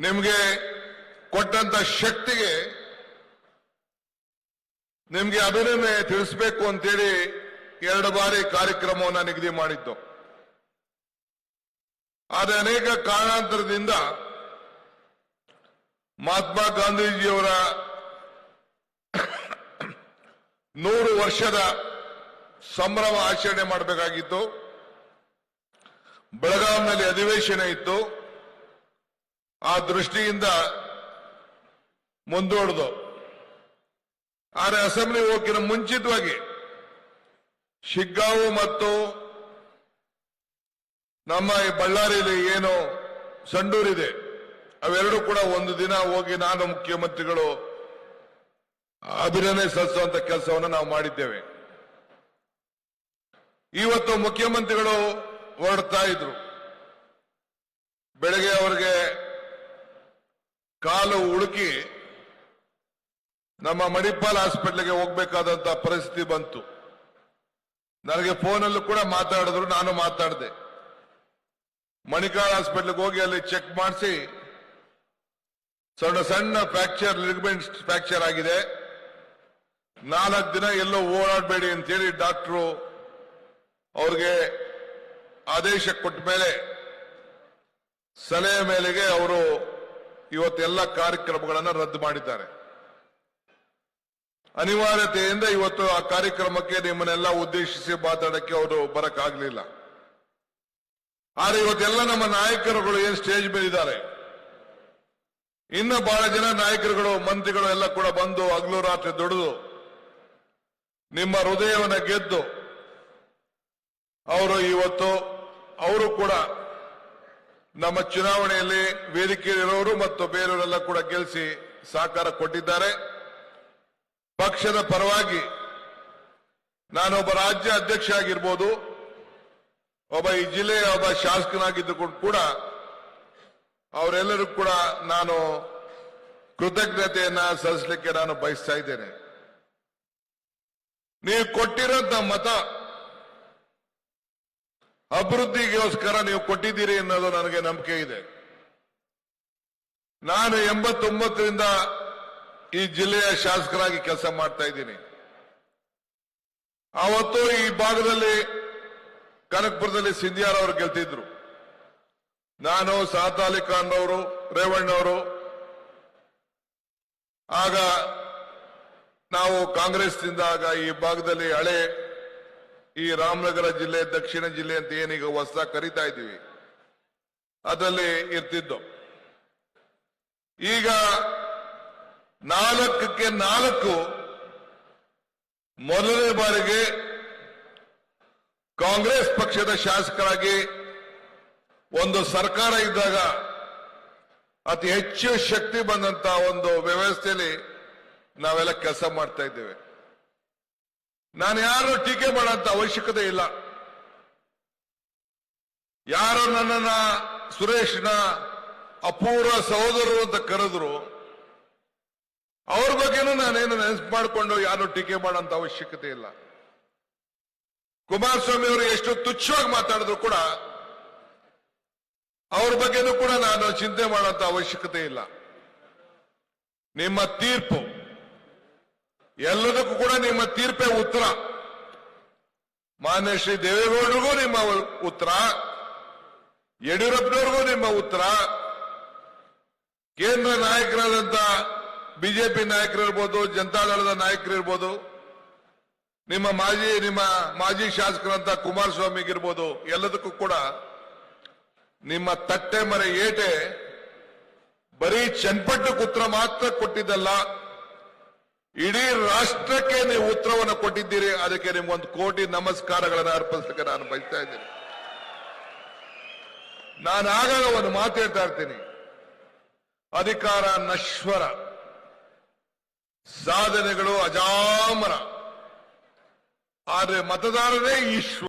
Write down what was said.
ನಿಮ್ಗೆ ಕೊಟ್ಟಂತ ಶಕ್ತಿಗೆ ನಿಮಗೆ ಅಭಿನಂದನೆ ತಿಳಿಸ್ಬೇಕು ಅಂತೇಳಿ ಎರಡು ಬಾರಿ ಕಾರ್ಯಕ್ರಮವನ್ನು ನಿಗದಿ ಮಾಡಿದ್ದು. ಆದರೆ ಅನೇಕ ಕಾರಣಾಂತರದಿಂದ ಮಹಾತ್ಮ ಗಾಂಧೀಜಿಯವರ ನೂರು ವರ್ಷದ ಸಂಭ್ರಮ ಆಚರಣೆ ಮಾಡಬೇಕಾಗಿತ್ತು. ಬೆಳಗಾವಿನಲ್ಲಿ ಅಧಿವೇಶನ ಇತ್ತು. ಆ ದೃಷ್ಟಿಯಿಂದ ಮುಂದೂಡಿದು. ಆದರೆ ಅಸೆಂಬ್ಲಿ ಹೋಗಿನ ಮುಂಚಿತವಾಗಿ ಶಿಗ್ಗಾವು ಮತ್ತು ನಮ್ಮ ಈ ಬಳ್ಳಾರಿಯಲ್ಲಿ ಏನು ಸಂಡೂರಿದೆ, ಅವೆರಡು ಕೂಡ ಒಂದು ದಿನ ಹೋಗಿ ನಾನು ಮುಖ್ಯಮಂತ್ರಿಗಳು ಅಭಿನಂದನೆ ಸಲ್ಲಿಸುವಂತ ಕೆಲಸವನ್ನು ನಾವು ಮಾಡಿದ್ದೇವೆ. ಇವತ್ತು ಮುಖ್ಯಮಂತ್ರಿಗಳು ಹೊರಡ್ತಾ ಇದ್ರು. ಬೆಳಗ್ಗೆ ಅವರಿಗೆ ಕಾಲು ಉಳುಕಿ ನಮ್ಮ ಮಣಿಪಾಲ್ ಹಾಸ್ಪಿಟ್ಲಿಗೆ ಹೋಗ್ಬೇಕಾದಂತ ಪರಿಸ್ಥಿತಿ ಬಂತು. ನನಗೆ ಫೋನಲ್ಲೂ ಕೂಡ ಮಾತಾಡಿದ್ರು, ನಾನು ಮಾತಾಡಿದೆ. ಮಣಿಕಾಲ್ ಹಾಸ್ಪಿಟ್ಲಿಗೆ ಹೋಗಿ ಅಲ್ಲಿ ಚೆಕ್ ಮಾಡಿಸಿ, ಸಣ್ಣ ಸಣ್ಣ ಫ್ರಾಕ್ಚರ್ ಲಿಗ್ಮೆಂಟ್ ಫ್ರಾಕ್ಚರ್ ಆಗಿದೆ. ನಾಲ್ಕು ದಿನ ಎಲ್ಲೋ ಓಡಾಡಬೇಡಿ ಅಂತೇಳಿ ಡಾಕ್ಟ್ರು ಅವ್ರಿಗೆ ಆದೇಶ ಕೊಟ್ಟ ಮೇಲೆ, ಸಲಹೆ ಮೇಲೆಗೆ ಅವರು ಇವತ್ತೆಲ್ಲ ಕಾರ್ಯಕ್ರಮಗಳನ್ನು ರದ್ದು ಮಾಡಿದ್ದಾರೆ. ಅನಿವಾರ್ಯತೆಯಿಂದ ಇವತ್ತು ಆ ಕಾರ್ಯಕ್ರಮಕ್ಕೆ ನಿಮ್ಮನ್ನೆಲ್ಲ ಉದ್ದೇಶಿಸಿ ಮಾತಾಡಕ್ಕೆ ಅವರು ಬರಕ್ಕಾಗ್ಲಿಲ್ಲ. ಆದ್ರೆ ಇವತ್ತೆಲ್ಲ ನಮ್ಮ ನಾಯಕರುಗಳು ಏನ್ ಸ್ಟೇಜ್ ಮೇಲೆ ಇದ್ದಾರೆ ಇನ್ನು ಬಹಳ ಜನ ನಾಯಕರುಗಳು, ಮಂತ್ರಿಗಳು ಎಲ್ಲ ಕೂಡ ಬಂದು ಹಗಲು ರಾತ್ರಿ ದುಡಿದು ನಿಮ್ಮ ಹೃದಯವನ್ನ ಗೆದ್ದು, ಅವರು ಇವತ್ತು, ಅವರು ಕೂಡ ನಮ್ಮ ಚುನಾವಣೆಯಲ್ಲಿ ವೇದಿಕೆಯಲ್ಲಿರೋರು ಮತ್ತು ಬೇರೆಯವರೆಲ್ಲ ಕೂಡ ಗೆಲ್ಲಿಸಿ ಸಹಕಾರ ಕೊಟ್ಟಿದ್ದಾರೆ. ಪಕ್ಷದ ಪರವಾಗಿ ನಾನೊಬ್ಬ ರಾಜ್ಯ ಅಧ್ಯಕ್ಷ ಆಗಿರ್ಬೋದು ಒಬ್ಬ ಈ ಜಿಲ್ಲೆಯ ಒಬ್ಬ ಶಾಸಕನಾಗಿದ್ದುಕೊಂಡು ಕೂಡ ಅವರೆಲ್ಲರೂ ಕೂಡ ನಾನು ಕೃತಜ್ಞತೆಯನ್ನ ಸಲ್ಲಿಸಲಿಕ್ಕೆ ನಾನು ಬಯಸ್ತಾ ಇದ್ದೇನೆ. ನೀವು ಕೊಟ್ಟಿರೋಂಥ ಮತ ಅಭಿವೃದ್ಧಿಗೋಸ್ಕರ ನೀವು ಕೊಟ್ಟಿದ್ದೀರಿ ಅನ್ನೋದು ನನಗೆ ನಂಬಿಕೆ ಇದೆ. ನಾನು ಎಂಬತ್ತೊಂಬತ್ತರಿಂದ ಈ ಜಿಲ್ಲೆಯ ಶಾಸಕರಾಗಿ ಕೆಲಸ ಮಾಡ್ತಾ ಇದ್ದೀನಿ. ಅವತ್ತು ಈ ಭಾಗದಲ್ಲಿ ಕನಕಪುರದಲ್ಲಿ ಸಿಂಧಿಯಾರ್ ಅವರು ಗೆಲ್ತಿದ್ರು. ನಾನು ಸಾತ್ ಅಲಿ ಖಾನ್ ಅವರು ರೇವಣ್ಣವರು, ಆಗ ನಾವು ಕಾಂಗ್ರೆಸ್ನಿಂದ ಆಗ ಈ ಭಾಗದಲ್ಲಿ ಹಳೆ ಈ ರಾಮನಗರ ಜಿಲ್ಲೆ, ದಕ್ಷಿಣ ಜಿಲ್ಲೆ ಅಂತ ಏನೀಗ ಹೊಸ ಕರಿತಾ ಇದ್ದೀವಿ. ಅದರಲ್ಲಿ ಇರ್ತಿದ್ದು. ಈಗ ನಾಲ್ಕಕ್ಕೆ ನಾಲ್ಕು ಮೊದಲನೇ ಬಾರಿಗೆ ಕಾಂಗ್ರೆಸ್ ಪಕ್ಷದ ಶಾಸಕರಾಗಿ ಒಂದು ಸರ್ಕಾರ ಇದ್ದಾಗ ಅತಿ ಹೆಚ್ಚು ಶಕ್ತಿ ಬಂದಂತ ಒಂದು ವ್ಯವಸ್ಥೆಯಲ್ಲಿ ನಾವೆಲ್ಲ ಕೆಲಸ ಮಾಡ್ತಾ ಇದ್ದೇವೆ. ನಾನು ಯಾರು ಟೀಕೆ ಮಾಡೋಂತ ಅವಶ್ಯಕತೆ ಇಲ್ಲ. ಯಾರು ನನ್ನನ್ನ ಸುರೇಶ್ನ ಅಪೂರ್ವ ಸಹೋದರರು ಅಂತ ಕರೆದ್ರು. ಅವ್ರ ಬಗ್ಗೆನೂ ನಾನೇನು ನೆನಪು ಮಾಡಿಕೊಂಡು ಯಾರು ಟೀಕೆ ಮಾಡೋಂತ ಅವಶ್ಯಕತೆ ಇಲ್ಲ. ಕುಮಾರಸ್ವಾಮಿ ಅವರು ಎಷ್ಟು ತುಚ್ಛವಾಗಿ ಮಾತಾಡಿದ್ರು ಕೂಡ ಅವ್ರ ಬಗ್ಗೆನೂ ಕೂಡ ನಾನು ಚಿಂತೆ ಮಾಡೋಂತ ಅವಶ್ಯಕತೆ ಇಲ್ಲ. ನಿಮ್ಮ ತೀರ್ಪು ಎಲ್ಲದಕ್ಕೂ ಕೂಡ ನಿಮ್ಮ ತೀರ್ಪೆ ಉತ್ತರ. ಮಾನ್ಯ ಶ್ರೀ ದೇವೇಗೌಡರಿಗೂ ನಿಮ್ಮ ಉತ್ತರ. ಯಡಿಯೂರಪ್ಪನವ್ರಿಗೂ ನಿಮ್ಮ ಉತ್ತರ. ಕೇಂದ್ರ ನಾಯಕರಾದಂತ ಬಿಜೆಪಿ ನಾಯಕರಿರ್ಬೋದು ಜನತಾದಳದ ನಾಯಕರಿರ್ಬೋದು, ನಿಮ್ಮ ಮಾಜಿ ನಿಮ್ಮ ಮಾಜಿ ಶಾಸಕರಂತ ಕುಮಾರಸ್ವಾಮಿಗಿರ್ಬೋದು ಎಲ್ಲದಕ್ಕೂ ಕೂಡ ನಿಮ್ಮ ತಟ್ಟೆ ಮರೆ ಏಟೆ ಬರೀ ಚನ್ಪಟ್ಟು ಕುತ್ರ ಮಾತ್ರ ಕೊಟ್ಟಿದ್ದಲ್ಲ. ಇಡೀ ರಾಷ್ಟ್ರಕ್ಕೆ ನೀವು ಉತ್ತರವನ್ನು ಕೊಟ್ಟಿದ್ದೀರಿ, ಅದಕ್ಕೆ ನಿಮ್ಗೊಂದು ಕೋಟಿ ನಮಸ್ಕಾರಗಳನ್ನು ಅರ್ಪಿಸಲಿಕ್ಕೆ ನಾನು ಬಯಸ್ತಾ ಇದ್ದೀನಿ. ನಾನು ಆಗಾಗ ಒಂದು ಮಾತು ಹೇಳ್ತಾ ಇರ್ತೀನಿ. ಅಧಿಕಾರ ನಶ್ವರ, ಸಾಧನೆಗಳು ಅಜಾಮರ. ಆದ್ರೆ ಮತದಾರರೇ ಈಶ್ವರ.